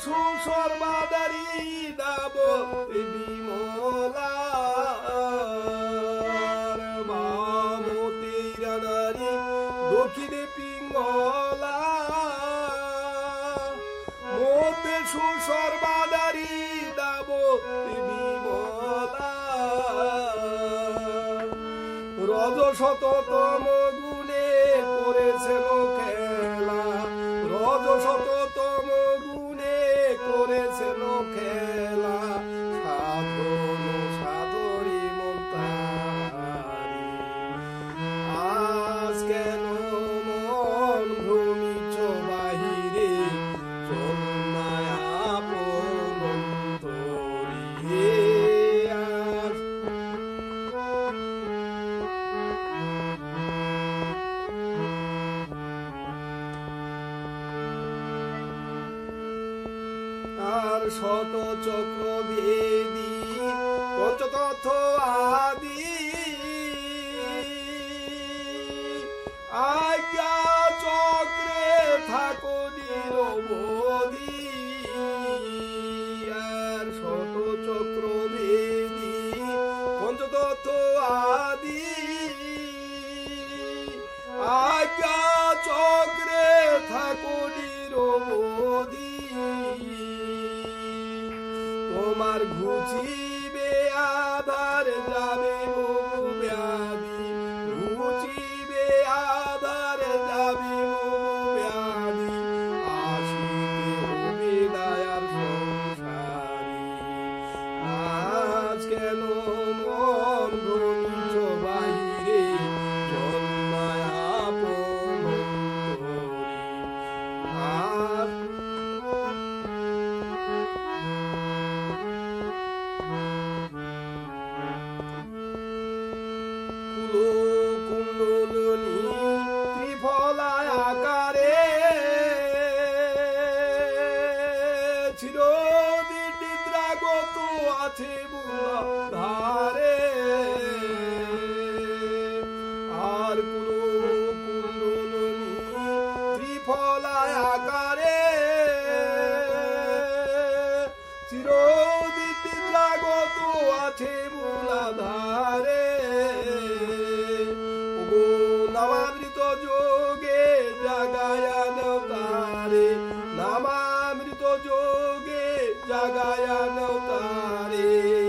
মধ্যে সুসর্বাদারি দাব বিমলা বামতিরা নারী দক্ষিণে পিঙ্গলা। মধ্যে সুসর্বাদারি দাব বিমলা রজ শততম গুণে করেছেন খেলা। রজ শততম আর শত চক্র ভেদি পঞ্চতত্ত্ব আদি। আজ্ঞা চক্রে থাকো নিরবধি, আর শত চক্র ভেদি পঞ্চতত্ত্ব আদি। আজ্ঞা চক্রে থাকো নিরবধি তোমার ঘুচিবে আধার যাবে বহু ব্যাধি। ঘুচিবে আধার যাবে বহু ব্যাধি। আসিতে হবে দয়ার সংসারী। আজ কেন ধারে আর কুলো কুণ্ডলিনী ত্রিফলায় আকারে। চিরদিন আছে মূলাধারে। নামামৃত যোগে জাগায়া নৌতারে নামামৃত যোগে জাগায়া নৌতারে।